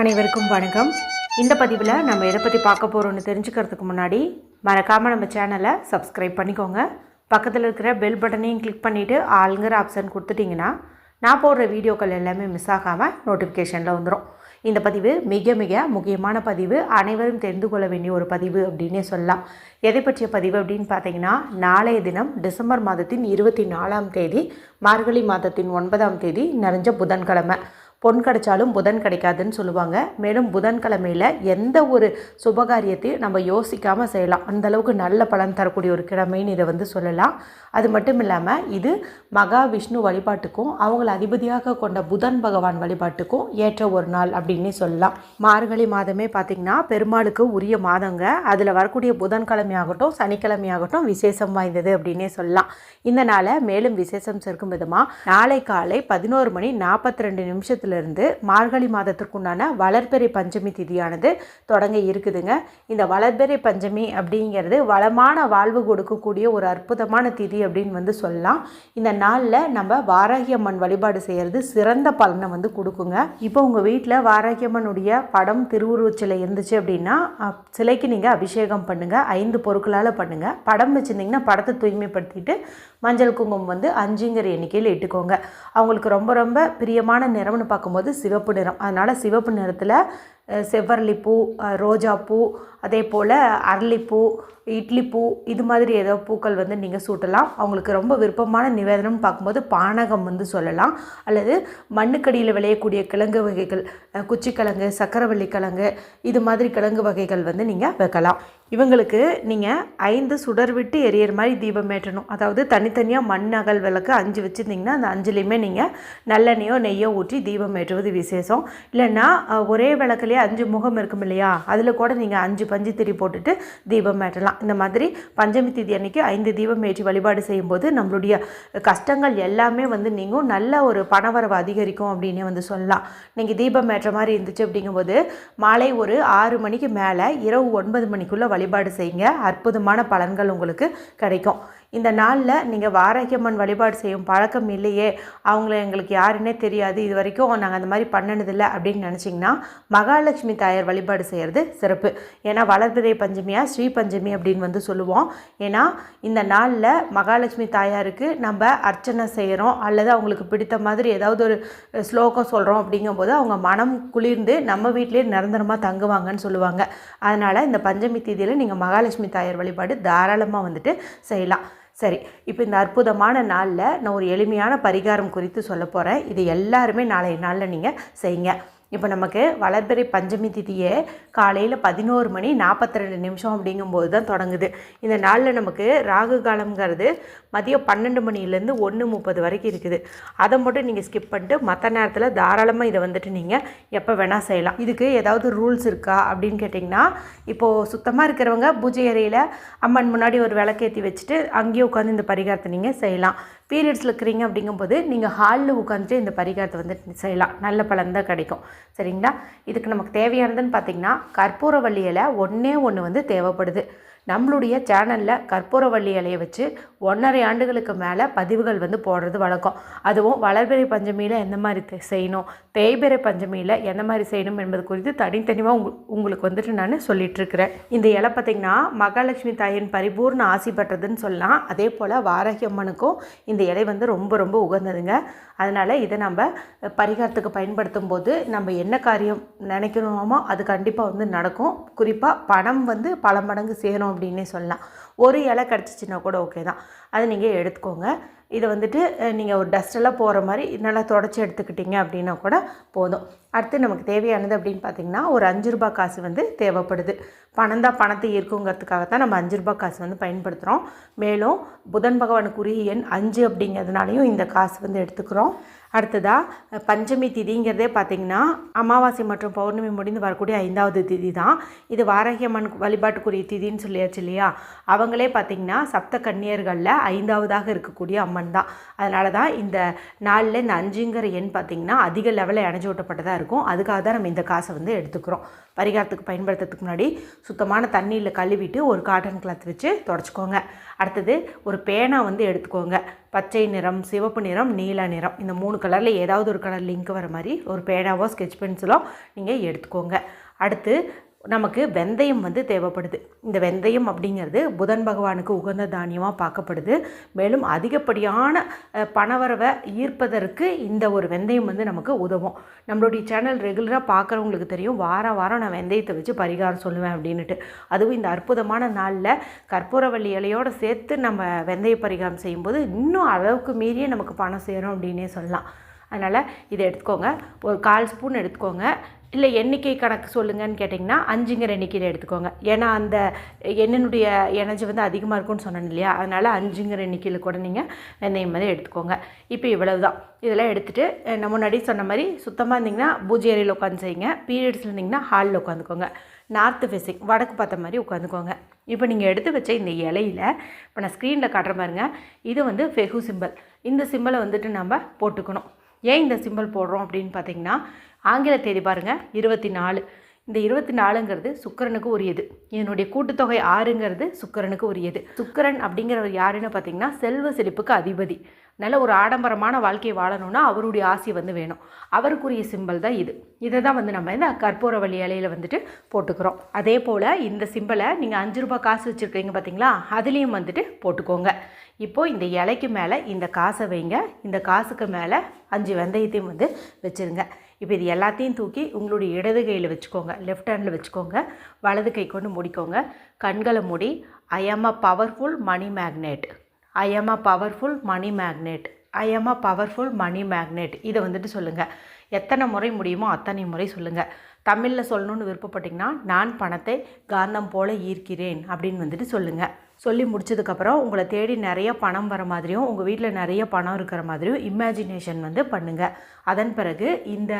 அனைவருக்கும் வணக்கம். இந்த பதிவில் நம்ம எதை பற்றி பார்க்க போகிறோம்னு தெரிஞ்சுக்கிறதுக்கு முன்னாடி மறக்காமல் நம்ம சேனலை சப்ஸ்கிரைப் பண்ணிக்கோங்க. பக்கத்தில் இருக்கிற பெல் பட்டனையும் கிளிக் பண்ணிவிட்டு ஆளுங்கிற ஆப்ஷன் கொடுத்துட்டிங்கன்னா நான் போடுற வீடியோக்கள் எல்லாமே மிஸ் ஆகாமல் நோட்டிஃபிகேஷனில் வந்துடும் இந்த பதிவு மிக மிக முக்கியமான பதிவு. அனைவரும் தெரிந்து கொள்ள வேண்டிய ஒரு பதிவு அப்படின்னே சொல்லலாம். எதை பற்றிய பதிவு அப்படின்னு பார்த்தீங்கன்னா நாளைய தினம் டிசம்பர் மாதத்தின் இருபத்தி நாலாம் தேதி மார்கழி மாதத்தின் ஒன்பதாம் தேதி நிறைஞ்ச புதன்கிழமை. பொன் கிடைச்சாலும் புதன் கிடைக்காதுன்னு சொல்லுவாங்க. மேலும் புதன்கிழமையில் எந்த ஒரு சுபகாரியத்தையும் நம்ம யோசிக்காமல் செய்யலாம். அந்த அளவுக்கு நல்ல பலன் தரக்கூடிய ஒரு கிழமைன்னு இதை வந்து சொல்லலாம். அது மட்டும் இல்லாமல் இது மகா விஷ்ணு வழிபாட்டுக்கும் அவங்கள அதிபதியாக கொண்ட புதன் பகவான் வழிபாட்டுக்கும் ஏற்ற ஒரு நாள் அப்படின்னே சொல்லலாம். மார்கழி மாதமே பார்த்திங்கன்னா பெருமாளுக்கு உரிய மாதங்க. அதில் வரக்கூடிய புதன்கிழமையாகட்டும் சனிக்கிழமையாகட்டும் விசேஷம் வாய்ந்தது அப்படின்னே சொல்லலாம். இந்த நாளை மேலும் விசேஷம் சேர்க்கும் விதமாக நாளை காலை பதினோரு மணி நாற்பத்தி ரெண்டு நிமிஷத்துலேருந்து மார்கழி மாதத்திற்குண்டான வளர்பெறை பஞ்சமி திதியானது தொடங்க இருக்குதுங்க. இந்த வளர்பெறை பஞ்சமி அப்படிங்கிறது வளமான வாழ்வு கொடுக்கக்கூடிய ஒரு அற்புதமான திதி அப்படின்னு வந்து சொல்லலாம். இந்த நாளில் நம்ம வாராகியம்மன் வழிபாடு செய்கிறது சிறந்த பலனை வந்து கொடுக்குங்க. இப்போ உங்கள் வீட்டில் வாராகியம்மனுடைய படம் திருவுருவச் சிலை இருந்துச்சு அப்படின்னா சிலைக்கு நீங்கள் அபிஷேகம் பண்ணுங்கள் ஐந்து பொருட்களால் பண்ணுங்கள் படம் வச்சுருந்தீங்கன்னா படத்தை தூய்மைப்படுத்திட்டு மஞ்சள் குங்குமம் வந்து அஞ்சுங்கிற எண்ணிக்கையில் இட்டுக்கோங்க. அவங்களுக்கு ரொம்ப ரொம்ப பிரியமான நிறம்னு பார்க்கும்போது சிவப்பு நிறம். அதனால் சிவப்பு நிறத்தில் செவ்வரளிப்பூ ரோஜாப்பூ அதே போல் அரளிப்பூ இட்லிப்பூ இது மாதிரி ஏதோ பூக்கள் வந்து நீங்கள் சூட்டலாம். அவங்களுக்கு ரொம்ப விருப்பமான நிவேதனம் பார்க்கும்போது பானகம் வந்து சொல்லலாம். அல்லது மண்ணுக்கடியில் விளையக்கூடிய கிழங்கு வகைகள் குச்சி குச்சிக்கிழங்கு சக்கரவள்ளி கிழங்கு இது மாதிரி கிழங்கு வகைகள் வந்து நீங்கள் வைக்கலாம். இவங்களுக்கு நீங்கள் ஐந்து சுடர் விட்டு எரியற மாதிரி தீபம் ஏற்றணும். அதாவது தனித்தனியாக மண் அகல் விளக்கு அஞ்சு வச்சுருந்தீங்கன்னா அந்த அஞ்சுலேயுமே நீங்கள் நல்லெண்ணெயோ நெய்யோ ஊற்றி தீபம் ஏற்றுவது விசேஷம். இல்லைன்னா ஒரே விளக்குலேயே அஞ்சு முகம் இருக்கும் இல்லையா? அதில் கூட நீங்கள் அஞ்சு பஞ்சு திரி போட்டுட்டு தீபம் ஏற்றலாம். இந்த மாதிரி பஞ்சமி திதி அன்னைக்கு ஐந்து தீபம் ஏற்றி வழிபாடு செய்யும்போது நம்மளுடைய கஷ்டங்கள் எல்லாமே வந்து நீங்கும். நல்ல ஒரு பணவரவு அதிகரிக்கும் அப்படின்னே வந்து சொல்லலாம். நீங்கள் தீபம் ஏற்ற மாதிரி இருந்துச்சு அப்படிங்கும்போது மாலை ஒரு ஆறு மணிக்கு மேலே இரவு ஒன்பது மணிக்குள்ளே வழி வழிபாடு செய்யுங்க. அற்புதமான பலன்கள் உங்களுக்கு கிடைக்கும். இந்த நாளில் நீங்கள் வாராகியம்மன் வழிபாடு செய்யும் பழக்கம் இல்லையே. அவங்கள எங்களுக்கு யாருன்னே தெரியாது. இது வரைக்கும் நாங்கள் அந்த மாதிரி பண்ணினதில்லை அப்படின்னு நினச்சிங்கன்னா மகாலட்சுமி தாயார் வழிபாடு செய்கிறது சிறப்பு. ஏன்னா வளர்பிறை பஞ்சமியாக ஸ்ரீ பஞ்சமி அப்படின்னு வந்து சொல்லுவோம். ஏன்னா இந்த நாளில் மகாலட்சுமி தாயாருக்கு நம்ம அர்ச்சனை செய்கிறோம் அல்லது அவங்களுக்கு பிடித்த மாதிரி ஏதாவது ஒரு ஸ்லோகம் சொல்கிறோம் அப்படிங்கும்போது அவங்க மனம் குளிர்ந்து நம்ம வீட்டிலே நிரந்தரமாக தங்குவாங்கன்னு சொல்லுவாங்க. அதனால் இந்த பஞ்சமி தேதியில் நீங்கள் மகாலட்சுமி தாயார் வழிபாடு தாராளமாக வந்துட்டு செய்யலாம். சரி இப்போ இந்த அற்புதமான நாளில் நான் ஒரு எளிமையான பரிகாரம் குறித்து சொல்ல போகிறேன் இது எல்லாருமே நாளைய நாளில் நீங்கள் செய்யுங்க. இப்போ நமக்கு வளர்பிறை பஞ்சமி திதியே காலையில் பதினோரு மணி நாற்பத்தி ரெண்டு நிமிஷம் அப்படிங்கும்போது தான் தொடங்குது. இந்த நாளில் நமக்கு ராகு காலம்ங்கிறது மதியம் பன்னெண்டு மணிலேருந்து ஒன்று முப்பது வரைக்கும் இருக்குது. அதை மட்டும் நீங்கள் ஸ்கிப் பண்ணிட்டு மற்ற நேரத்தில் தாராளமாக இதை வந்துட்டு நீங்கள் எப்போ வேணால் செய்யலாம். இதுக்கு ஏதாவது ரூல்ஸ் இருக்கா அப்படின்னு கேட்டிங்கன்னா இப்போது சுத்தமாக இருக்கிறவங்க பூஜை அறையில் அம்மன் முன்னாடி ஒரு விளக்கேற்றி வச்சுட்டு அங்கேயே உட்காந்து இந்த பரிகாரத்தை நீங்கள் செய்யலாம். பீரியட்ஸில் இருக்கிறீங்க அப்படிங்கும்போது நீங்கள் ஹாலில் உட்காந்துட்டு இந்த பரிகாரத்தை வந்து செய்யலாம். நல்ல பலன் தான் கிடைக்கும். சரிங்களா? இதுக்கு நமக்கு தேவையானதுன்னு பார்த்தீங்கன்னா கற்பூரவள்ளி இலை ஒன்றே ஒன்று வந்து தேவைப்படுது. நம்மளுடைய சேனலில் கற்பூரவள்ளி இலையை வச்சு ஒன்றரை ஆண்டுகளுக்கு மேலே பதிவுகள் வந்து போடுறது வழக்கம். அதுவும் வளர்பிறை பஞ்சமியில் எந்த மாதிரி செய்யணும் தேய்பிறை பஞ்சமியில் எந்த மாதிரி செய்யணும் என்பது குறித்து தனித்தனியாக உங்க உங்களுக்கு வந்துட்டு நான் சொல்லிகிட்ருக்கிறேன் இந்த இலை பார்த்திங்கன்னா மகாலட்சுமி தாயின் பரிபூர்ண ஆசி பெற்றதுன்னு சொல்லலாம். அதே போல் வாராகி அம்மனுக்கும் இந்த இலை வந்து ரொம்ப ரொம்ப உகந்ததுங்க. அதனால் இதை நம்ம பரிகாரத்துக்கு பயன்படுத்தும் போது நம்ம என்ன காரியம் நினைக்கணுமோ அது கண்டிப்பாக வந்து நடக்கும். குறிப்பாக பணம் வந்து பல மடங்கு சேரும் அப்படின்னே சொல்லலாம். ஒரு இலை கிடச்சிச்சின்னா கூட ஓகே தான். அதை நீங்கள் எடுத்துக்கோங்க. இதை வந்துட்டு நீங்கள் ஒரு டஸ்டெல்லாம் போகிற மாதிரி நல்லா தொடச்சி எடுத்துக்கிட்டீங்க அப்படின்னா கூட போதும். அடுத்து நமக்கு தேவையானது அப்படின்னு பார்த்தீங்கன்னா ஒரு அஞ்சு ரூபாய் காசு வந்து தேவைப்படுது. பணம் தான் பணத்தை ஈர்க்குங்கிறதுக்காக தான் நம்ம அஞ்சு ரூபாய் காசு வந்து பயன்படுத்துகிறோம் மேலும் புதன் பகவானுக்குரிய எண் அஞ்சு அப்படிங்கிறதுனாலையும் இந்த காசு வந்து எடுத்துக்கிறோம். அடுத்ததாக பஞ்சமி திதிங்கிறதே பார்த்திங்கன்னா அமாவாசை மற்றும் பௌர்ணமி முடிந்து வரக்கூடிய ஐந்தாவது திதி தான் இது வாரகியம்மன் வழிபாட்டுக்குரிய திதின்னு சொல்லியாச்சு இல்லையா? அவங்களே பார்த்திங்கன்னா சப்த கன்னியர்களில் ஐந்தாவதாக இருக்கக்கூடிய அம்மன் தான். அதனால தான் இந்த நாளில் இந்த அஞ்சுங்கிற எண் பார்த்திங்கன்னா அதிக லெவலில் இணைஞ்சு விட்டப்பட்டதாக இருக்கும். அதுக்காக தான் நம்ம இந்த காசை வந்து எடுத்துக்கிறோம். பரிகாரத்துக்கு பயன்படுத்துறதுக்கு முன்னாடி சுத்தமான தண்ணியில் கழுவிட்டு ஒரு காட்டன் கிளாத் வச்சு தொடச்சிக்கோங்க. அடுத்தது ஒரு பேனா வந்து எடுத்துக்கோங்க. பச்சை நிறம் சிவப்பு நிறம் நீல நிறம். இந்த மூணு கலரில் ஏதாவது ஒரு கலர் லிங்க் வர மாதிரி ஒரு பேனாவோ ஸ்கெட்ச் பென்சிலோ நீங்கள் எடுத்துக்கோங்க. அடுத்து நமக்கு வெந்தயம் வந்து தேவைப்படுது. இந்த வெந்தயம் அப்படிங்கிறது புதன் பகவானுக்கு உகந்த தானியமாக பார்க்கப்படுது. மேலும் அதிகப்படியான பணவரவை ஈர்ப்பதற்கு இந்த ஒரு வெந்தயம் வந்து நமக்கு உதவும். நம்மளுடைய சேனல் ரெகுலராக பார்க்குறவங்களுக்கு தெரியும் வாரம் வாரம் நான் வெந்தயத்தை வச்சு பரிகாரம் சொல்லுவேன் அப்படின்ட்டு அதுவும் இந்த அற்புதமான நாளில் கற்பூரவள்ளி இலையோடு சேர்த்து நம்ம வெந்தய பரிகாரம் செய்யும்போது இன்னும் அளவுக்கு மீறியே நமக்கு பணம் சேரும் அப்படின்னே சொல்லலாம். அதனால் இதை எடுத்துக்கோங்க. ஒரு கால் ஸ்பூன் எடுத்துக்கோங்க. இல்லை எண்ணிக்கை கணக்கு சொல்லுங்கன்னு கேட்டிங்கன்னா அஞ்சுங்கிற எண்ணிக்கையில் எடுத்துக்கோங்க. ஏன்னா அந்த எண்ணனுடைய எனர்ஜி வந்து அதிகமாக இருக்கும்னு சொன்னேன் இல்லையா? அதனால் அஞ்சுங்கிற எண்ணிக்கையில் கூட நீங்கள் வெந்தயம் மாதிரி எடுத்துக்கோங்க. இப்போ இவ்வளவு தான் இதெல்லாம் எடுத்துகிட்டு நம்ம முன்னாடி சொன்ன மாதிரி சுத்தமாக இருந்தீங்கன்னா பூஜை அறையில் உட்காந்து செய்யுங்க பீரியட்ஸில் இருந்தீங்கன்னா ஹாலில் உட்காந்துக்கோங்க நார்த்து ஃபேஸிங் வடக்கு பார்த்த மாதிரி உட்காந்துக்கோங்க இப்போ நீங்கள் எடுத்து வச்ச இந்த இலையில் இப்போ நான் ஸ்க்ரீனில் காட்டுற பாருங்க. இது வந்து ஃபெகு சிம்பிள் இந்த சிம்பிளை வந்துட்டு நம்ம போட்டுக்கணும். ஏன் இந்த சிம்பிள் போடுறோம் அப்படின்னு பார்த்தீங்கன்னா ஆங்கில தேதி பாருங்கள் இருபத்தி நாலு இந்த இருபத்தி நாலுங்கிறது சுக்கரனுக்கு உரியது. இதனுடைய கூட்டுத்தொகை ஆறுங்கிறது சுக்கரனுக்கு உரியது. சுக்கரன் அப்படிங்கிறவர் யாருன்னு பார்த்தீங்கன்னா செல்வ செழிப்புக்கு அதிபதி. நல்ல ஒரு ஆடம்பரமான வாழ்க்கையை வாழணும்னா அவருடைய ஆசை வந்து வேணும். அவருக்குரிய சிம்பிள் தான் இது. இதை தான் வந்து நம்ம இந்த கற்பூர வழி இலையில் வந்துட்டு போட்டுக்கிறோம். அதே போல் இந்த சிம்பிளை நீங்கள் அஞ்சு ரூபாய் காசு வச்சுருக்கீங்க பார்த்தீங்களா அதுலேயும் வந்துட்டு போட்டுக்கோங்க. இப்போது இந்த இலைக்கு மேலே இந்த காசை வைங்க. இந்த காசுக்கு மேலே அஞ்சு வெந்தயத்தையும் வந்து வச்சுருங்க. இப்போ இது எல்லாத்தையும் தூக்கி உங்களுடைய இடது கையில் வச்சுக்கோங்க. லெஃப்ட் ஹேண்டில் வச்சுக்கோங்க. வலது கை கொண்டு முடிக்கோங்க. கண்களை மூடி ஐ ஆம் அ பவர்ஃபுல் மணி மேக்னெட் ஐ ஆம் அ பவர்ஃபுல் மணி மேக்னெட் ஐ ஆம் அ பவர்ஃபுல் மணி மேக்னெட் இதை வந்துட்டு சொல்லுங்கள் எத்தனை முறை முடியுமோ அத்தனை முறை சொல்லுங்கள் தமிழில் சொல்லணும்னு விருப்பப்பட்டிங்கன்னா நான் பணத்தை காந்தம் போல ஈர்க்கிறேன் அப்படின்னு வந்துட்டு சொல்லுங்கள் சொல்லி முடிச்சதுக்கப்புறம் உங்களை தேடி நிறைய பணம் வர மாதிரியும் உங்கள் வீட்டில் நிறைய பணம் இருக்கிற மாதிரியும் இமேஜினேஷன் வந்து பண்ணுங்கள் அதன் பிறகு இந்த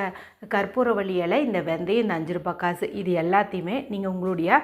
கற்பூரவள்ளி இலை இந்த வெந்தயம் இந்த அஞ்சு ரூபாய் காசு இது எல்லாத்தையுமே நீங்கள் உங்களுடைய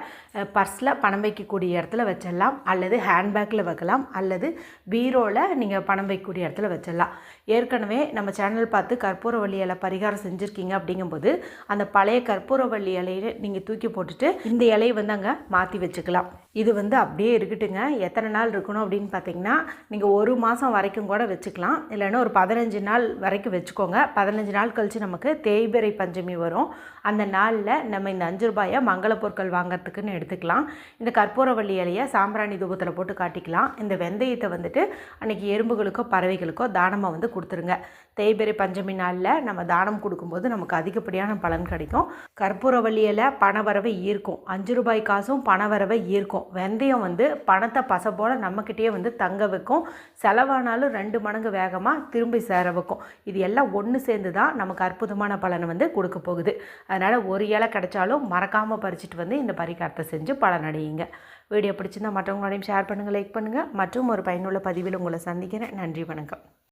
பர்ஸில் பணம் வைக்கக்கூடிய இடத்துல வச்சிடலாம். அல்லது ஹேண்ட்பேக்கில் வைக்கலாம். அல்லது பீரோவில் நீங்கள் பணம் வைக்கக்கூடிய இடத்துல வச்சிடலாம். ஏற்கனவே நம்ம சேனல் பார்த்து கற்பூரவள்ளி இலை பரிகாரம் செஞ்சுருக்கீங்க அப்படிங்கும்போது அந்த பழைய கற்பூரவள்ளி இலையை நீங்கள் தூக்கி போட்டுட்டு இந்த இலையை வந்து அங்கே மாற்றி வச்சுக்கலாம். இது வந்து அப்படியே இருக்கட்டுங்க. எத்தனை நாள் இருக்கணும் அப்படின்னு பார்த்தீங்கன்னா நீங்கள் ஒரு மாதம் வரைக்கும் கூட வச்சுக்கலாம். இல்லைன்னா ஒரு பதினஞ்சு நாள் வரைக்கும் வச்சுக்கோங்க. பதினஞ்சு நாள் கழித்து நமக்கு தேய்பிரை பஞ்சமி வரும். அந்த நாளில் நம்ம இந்த அஞ்சு ரூபாயை மங்கள பொருட்கள் வாங்கிறதுக்குன்னு எடுத்துக்கலாம். இந்த கற்பூரவள்ளி இலையை சாம்பிராணி தூபத்தில் போட்டு காட்டிக்கலாம். இந்த வெந்தயத்தை வந்துட்டு அன்றைக்கி எறும்புகளுக்கோ பறவைகளுக்கோ தானமாக வந்து கொடுத்துருங்க. தேய்பிரை பஞ்சமி நாளில் நம்ம தானம் கொடுக்கும்போது நமக்கு அதிகப்படியான பலன் கிடைக்கும். கற்பூரவள்ளி இலை பணவரவை ஈர்க்கும். அஞ்சு ரூபாய் காசும் பணவரவை ஈர்க்கும். வெந்தயம் வந்து பணத்தை பசப்போல் போல் நம்மக்கிட்டேயே வந்து தங்க வைக்கும். செலவானாலும் ரெண்டு மடங்கு வேகமாக திரும்பி சேர வைக்கும். இது எல்லாம் ஒன்று சேர்ந்து தான் நமக்கு அற்புதமான பலனை வந்து கொடுக்க போகுது. அதனால் ஒரு இலை கிடைச்சாலும் மறக்காமல் பறிச்சுட்டு வந்து இந்த பரிகாரத்தை செஞ்சு பலனடையுங்க வீடியோ பிடிச்சிருந்தால் மற்றவங்களோடையும் ஷேர் பண்ணுங்கள் லைக் பண்ணுங்கள் மற்றும் ஒரு பயனுள்ள பதிவில் உங்களை சந்திக்கிறேன். நன்றி வணக்கம்.